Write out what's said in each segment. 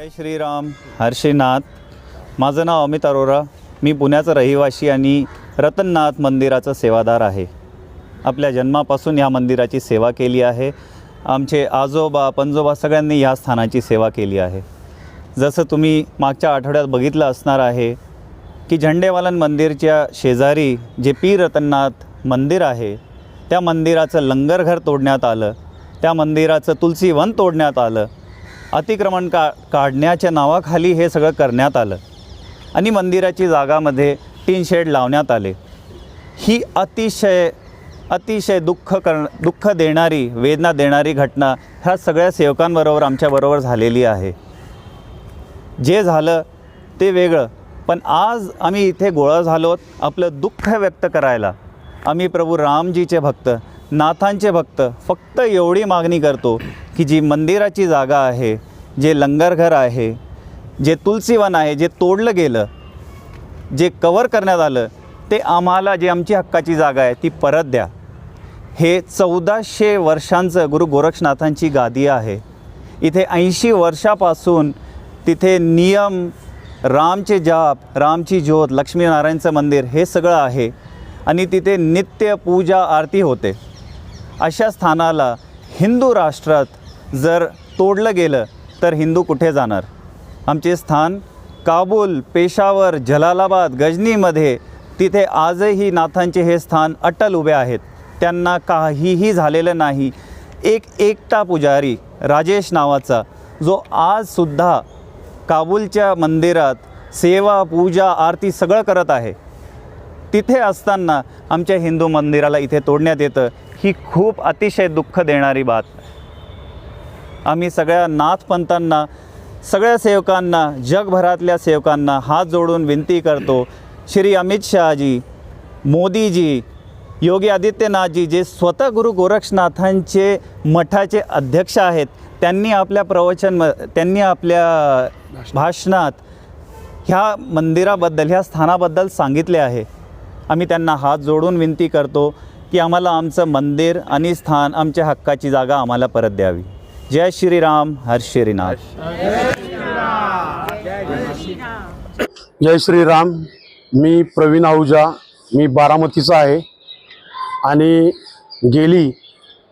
जय श्रीराम. हर्षीनाथ. माझं नाव अमित अरोरा. मी पुण्याचा रहिवासी आणि रतननाथ मंदिराचा सेवादार आहे. आपल्या जन्मापासून या मंदिराची सेवा केली आहे. आमचे आजोबा पंजोबा सगळ्यांनी या स्थानाची सेवा केली आहे. जसं तुम्ही मागच्या आठवड्यात बघितलं असणार आहे की झंडेवालन मंदिरच्या शेजारी जे पी. रतननाथ मंदिर आहे त्या मंदिराचं लंगरघर तोडण्यात आलं. त्या मंदिराचं तुलसीवन तोडण्यात आलं. अतिक्रमण का काढण्याच्या नावाखाली हे सगळं करण्यात आलं. आणि मंदिराची जागामध्ये टीन शेड लावण्यात आले. ही अतिशय अतिशय दुःख कर दुःख देणारी वेदना देणारी घटना ह्या सगळ्या सेवकांबरोबर आमच्याबरोबर झालेली आहे. जे झालं ते वेगळं. पण आज आम्ही इथे गोळा झालो आपलं दुःख व्यक्त करायला. आम्ही प्रभू रामजीचे भक्त. नाथांचे भक्त फक्त एवढी मागणी करतो की जी मंदिराची जागा आहे जे लंगरघर आहे जे तुलसीवन आहे जे तोडलं गेलं जे कवर करण्यात आलं ते आम्हाला जे आमची हक्काची जागा आहे ती परत द्या. हे चौदाशे वर्षांचं गुरु गोरक्षनाथांची गादी आहे. इथे ऐंशी वर्षापासून तिथे नियम रामचे जाप रामची ज्योत लक्ष्मीनारायणचं मंदिर हे सगळं आहे आणि तिथे नित्य पूजा आरती होते. अशा स्थानाला हिंदू राष्ट्रात जर तोडलं गेलं तर हिंदू कुठे जाणार? आमचे स्थान काबूल पेशावर जलालाबाद गजनीमध्ये. तिथे आजही नाथांचे हे स्थान अटल उभे आहेत. त्यांना काहीही झालेलं नाही. एक एकटा पुजारी राजेश नावाचा जो आजसुद्धा काबूलच्या मंदिरात सेवा पूजा आरती सगळं करत आहे. तिथे असताना आमच्या हिंदू मंदिराला इथे तोडण्यात येतं. ही खूप अतिशय दुःख देणारी बात. आम्ही सगळ्या नाथपंतांना सगळ्या सेवकांना जगभरातल्या सेवकांना हात जोडून विनंती करतो श्री अमित शहाजी मोदीजी योगी आदित्यनाथजी जे स्वतः गुरु गोरक्षनाथांचे मठाचे अध्यक्ष आहेत त्यांनी आपल्या प्रवचन त्यांनी आपल्या भाषणात ह्या मंदिराबद्दल ह्या स्थानाबद्दल सांगितले आहे. आम्ही त्यांना हात जोडून विनंती करतो की आम्हाला आमचं मंदिर आणि स्थान आमच्या हक्काची जागा आम्हाला परत द्यावी. जय श्रीराम हर श्रीनाथ. जय श्रीराम. मी प्रवीण आहुजा. मी बारामतीचा आहे. आणि गेली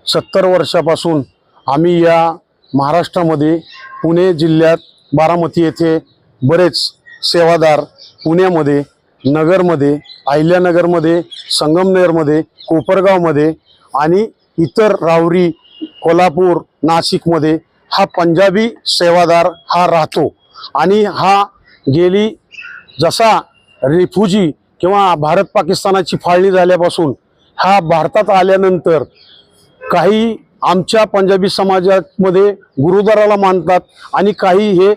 सत्तर वर्षापासून आम्ही या महाराष्ट्रामध्ये पुणे जिल्ह्यात बारामती येथे बरेच सेवादार पुण्यामध्ये नगरमध्ये अहिल्यानगरमध्ये संगमनेरमध्ये कोपरगावमध्ये आणि इतर रावरी कोल्हापूर नाशिकमध्ये हा पंजाबी सेवादार हा राहतो. आणि हा गेली जसा रिफ्युजी किंवा भारत पाकिस्तानाची फाळणी झाल्यापासून हा भारतात आल्यानंतर काही आमच्या पंजाबी समाजामध्ये गुरुद्वाराला मानतात आणि काही हे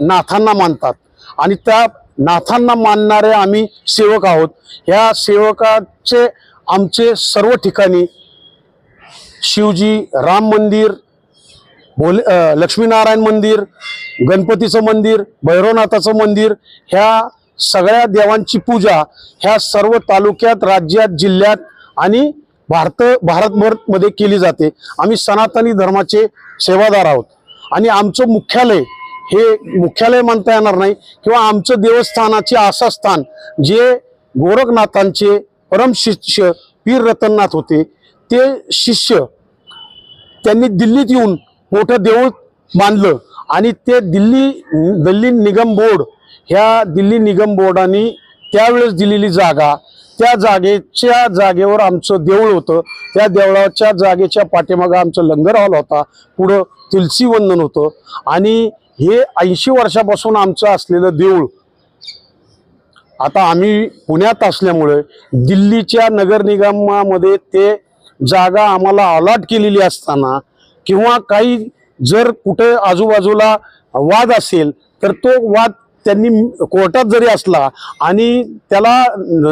नाथांना मानतात. आणि त्या नाथांना मानणारे आम्ही सेवक आहोत. ह्या सेवकाचे आमचे सर्व ठिकाणी शिवजी राम मंदिर भोले लक्ष्मीनारायण मंदिर गणपतीचं मंदिर भैरवनाथाचं मंदिर ह्या सगळ्या देवांची पूजा ह्या सर्व तालुक्यात राज्यात जिल्ह्यात आणि भारत भारतभरमध्ये केली जाते. आम्ही सनातनी धर्माचे सेवादार आहोत. आणि आमचं मुख्यालय हे मुख्यालय म्हणता येणार नाही. किंवा आमचं देवस्थानाचे आसास्थान जे गोरखनाथांचे परम शिष्य पीर रतननाथ होते ते शिष्य त्यांनी दिल्लीत येऊन मोठं देऊळ बांधलं आणि ते दिल्ली दिल्ली निगम बोर्ड ह्या दिल्ली निगम बोर्डाने त्यावेळेस दिलेली जागा त्या जागेच्या जागेवर आमचं देऊळ होतं. त्या देवळाच्या जागेच्या पाठीमागं आमचं लंगर हॉल होता. पुढं तुलसी वंदन होतं. आणि हे ऐंशी वर्षापासून आमचं असलेलं देऊळ आता आम्ही पुण्यात असल्यामुळे दिल्लीच्या नगर निगमामध्ये ते जागा आम्हाला अलॉट केलेली असताना किंवा काही जर कुठे आजूबाजूला वाद असेल तर तो वाद त्यांनी कोर्टात जरी असला आणि त्याला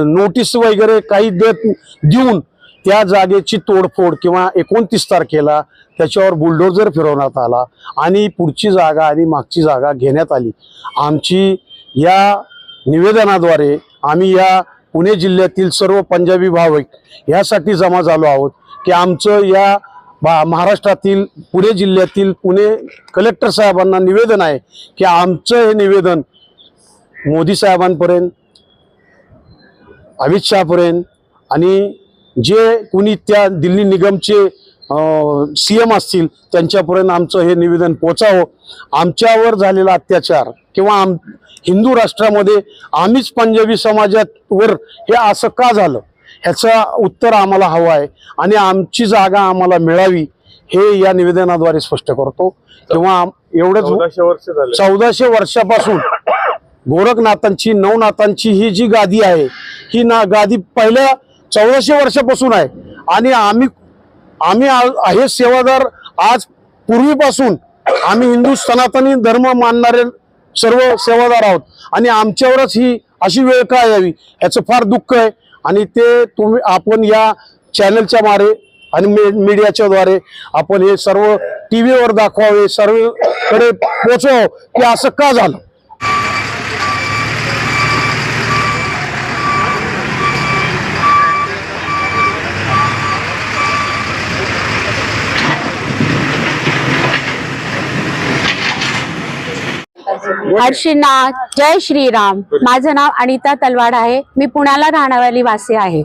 नोटीस वगैरे काही देत देऊन त्या जागेची तोडफोड किंवा एकोणतीस तारखेला त्याच्यावर बुलडोजर फिरवण्यात आला आणि पुढची जागा आणि मागची जागा घेण्यात आली. आमची या निवेदनाद्वारे आम्ही या पुणे जिल्ह्यातील सर्व पंजाबी भाविक यासाठी जमा झालो आहोत की आमचं या बा महाराष्ट्रातील पुणे जिल्ह्यातील पुणे कलेक्टर साहेबांना निवेदन आहे की आमचं हे निवेदन मोदी साहेबांपर्यंत अमित शहापर्यंत आणि जे कुणी त्या दिल्ली निगमचे सी एम असतील त्यांच्यापर्यंत आमचं हे निवेदन पोचावं. आमच्यावर झालेला अत्याचार किंवा आम हिंदू राष्ट्रामध्ये आम्हीच पंजाबी समाजावर हे असं का झालं? ह्याचं उत्तर आम्हाला हवं आहे आणि आमची जागा आम्हाला मिळावी हे या निवेदनाद्वारे स्पष्ट करतो. किंवा एवढंच चौदाशे वर्ष चौदाशे वर्षापासून गोरखनाथांची नवनाथांची ही जी गादी आहे ही ना गादी पहिल्या चौदाशे वर्षापासून आहे. आणि आम्ही आम्ही आ- हे सेवादार आज पूर्वीपासून आम्ही हिंदू सनातनी धर्म मानणारे सर्व सेवादार आहोत. आणि आमच्यावरच ही अशी वेळ का यावी? याचं फार दुःख आहे. आणि ते तुम्ही आपण या चॅनलच्या मारे आणि मीडियाच्या द्वारे आपण हे सर्व टी व्हीवर दाखवावे सर्वकडे पोचवावं की असं का झालं? हर्षीनाथ जय श्रीराम. माझं नाव अनिता तलवाड आहे. मी पुण्याला राहणारी वासी आहे.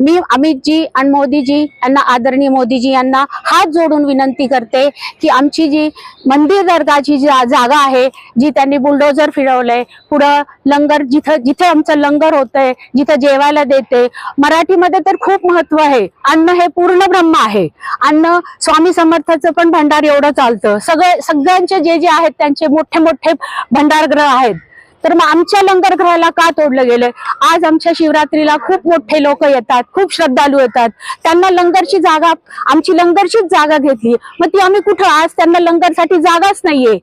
मी अमितजी आणि मोदीजी यांना आदरणीय मोदीजी यांना हात जोडून विनंती करते की आमची जी मंदिर दर्गाची जी जागा आहे जी त्यांनी बुलडोजर फिरवलंय पुढं लंगर जिथं जिथे आमचं लंगर होतंय जिथं जेवायला देते मराठीमध्ये तर खूप महत्त्व आहे. अन्न हे पूर्ण ब्रह्म आहे. अन्न स्वामी समर्थाचं पण भंडार एवढं चालतं. सगळे सगळ्यांचे जे जे आहेत त्यांचे मोठे मोठे भंडारगृह आहेत. तर मग आमच्या लंगर ग्रहाला का तोडलं गेलंय? आज आमच्या शिवरात्रीला खूप मोठे लोक येतात खूप श्रद्धाळू येतात. त्यांना लंगरची जागा आमची लंगरचीच जागा घेतली. मग ती आम्ही कुठं? आज त्यांना लंगरसाठी जागाच नाहीये.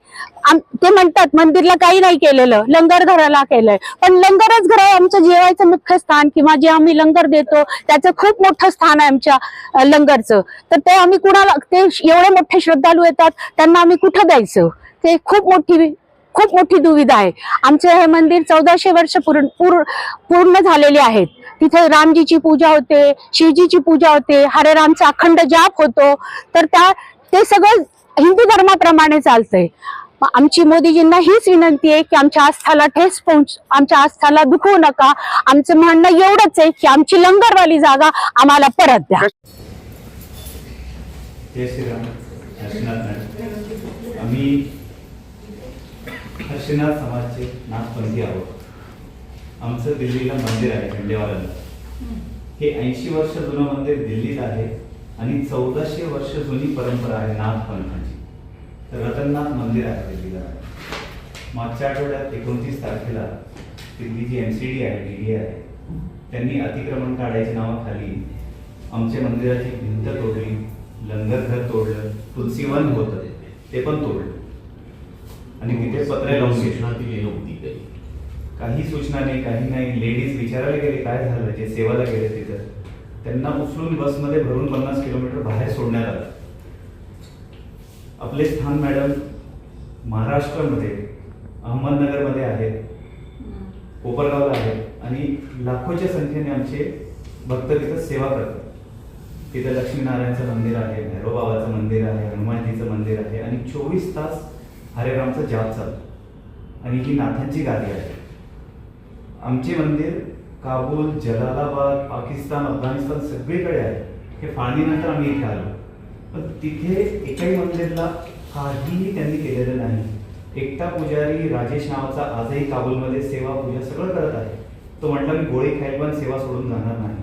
आम- ते म्हणतात मंदिरला काही नाही केलेलं. लंगर घराला केलंय. पण लंगरच घर आहे आमचं जेवायचं मुख्य स्थान किंवा जे आम्ही लंगर देतो त्याचं खूप मोठं स्थान आहे आमच्या लंगरचं. तर ते आम्ही कुणाला ते एवढे मोठे श्रद्धाळू येतात त्यांना आम्ही कुठं द्यायचं? ते खूप मोठी खूप मोठी दुविधा आहे. आमचं हे मंदिर चौदाशे वर्ष पूर्ण पूर- पूर्ण झालेले आहेत. तिथे रामजीची पूजा होते शिवजीची पूजा होते हरे रामचा अखंड जाप होतो. तर त्या ते सगळं हिंदू धर्माप्रमाणे चालतंय. आमची मोदीजींना हीच विनंती आहे की आमच्या आस्थाला ठेस पोहोच आमच्या आस्थाला दुखवू नका. आमचं म्हणणं एवढंच आहे की आमची लंगरवाली जागा आम्हाला परत द्या. आम्ही हर्षनाथ समाजचे नाथपंथी आहोत. आमचं दिल्लीला मंदिर आहे खंडेवाल्याला हे ऐंशी वर्ष जुनं मंदिर दिल्लीत आहे आणि चौदाशे वर्ष जुनी परंपरा आहे नाथ पंथांची तर रतननाथ मंदिर आहे दिल्लीला. मागच्या आठवड्यात एकोणतीस तारखेला Delhi G M C D आहे डी डी आहे. त्यांनी अतिक्रमण काढायच्या नावाखाली आमच्या मंदिराची भिंत तोडली लंगर घर तोडलं तुलसीवन होतं ते पण तोडलं. आणि तिथे पत्रे लावून घेतली. सूचना दिली नव्हती काही काही सूचना नाही काही नाही. लेडीज विचारायला गेले काय झालं? जे सेवाला गेले तिथं. त्यांना उचलून बसमध्ये भरून पन्नास किलोमीटर बाहेर सोडण्यात आलं. आपले स्थान मॅडम महाराष्ट्रामध्ये अहमदनगरमध्ये आहेत कोपरगावला आहेत आणि लाखोच्या संख्येने आमचे भक्त तिथं सेवा करतात. तिथं लक्ष्मीनारायणचं मंदिर आहे भैरोबाबाचं मंदिर आहे हनुमानजीचं मंदिर आहे. आणि चोवीस तास हरेरामचं जाप चालतो आणि ही नाथांची गादी आहे. आमचे मंदिर काबूल जलालाबाद पाकिस्तान अफगाणिस्तान सगळीकडे आहे. हे फाळणीनंतर आम्ही इथे आलो. पण तिथे एकाही मंदिरला काहीही त्यांनी केलेलं नाही. एकटा पुजारी राजेश नावाचा आजही काबूलमध्ये सेवा पूजा सगळं करत आहे. तो म्हटला मी गोळी खाईल पण सेवा सोडून जाणार नाही.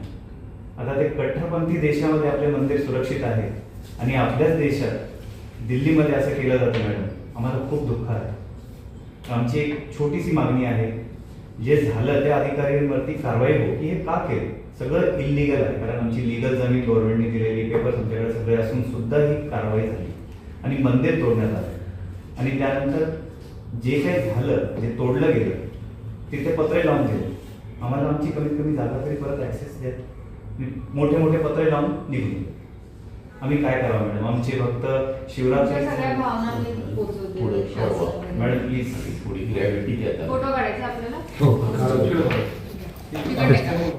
आता ते कट्टरपंथी देशामध्ये आपले मंदिर सुरक्षित आहे. आणि आपल्याच देशात दिल्लीमध्ये असं केलं जातं मॅडम. आम्हाला खूप दुःख आहे. आमची एक छोटीशी मागणी आहे. जे झालं त्या अधिकाऱ्यांवरती कारवाई हो की हे का केलं? सगळं इलिगल आहे. कारण आमची लिगल जमीन गव्हर्नमेंटने दिलेली पेपर आमच्याकडे सगळे असून सुद्धा ही कारवाई झाली. आणि मंदिर तोडण्यात आलं. आणि त्यानंतर जे काही झालं जे तोडलं गेलं तिथे पत्रे लावून दिले. आम्हाला आमची कमीत कमी जागा तरी परत ॲक्सेस द्या. मोठे मोठे पत्रे लावून निघून आम्ही काय करावं मॅडम आमचे भक्त तुमच्या शिवरात्री सगळ्या भावना मी पोहोचवते पुढे एक कळवा. शासनाकडे. मॅडम प्लीज थोडी ग्रॅव्हिटी द्या फोटो काढायचा आपल्याला हो. तिकडे का?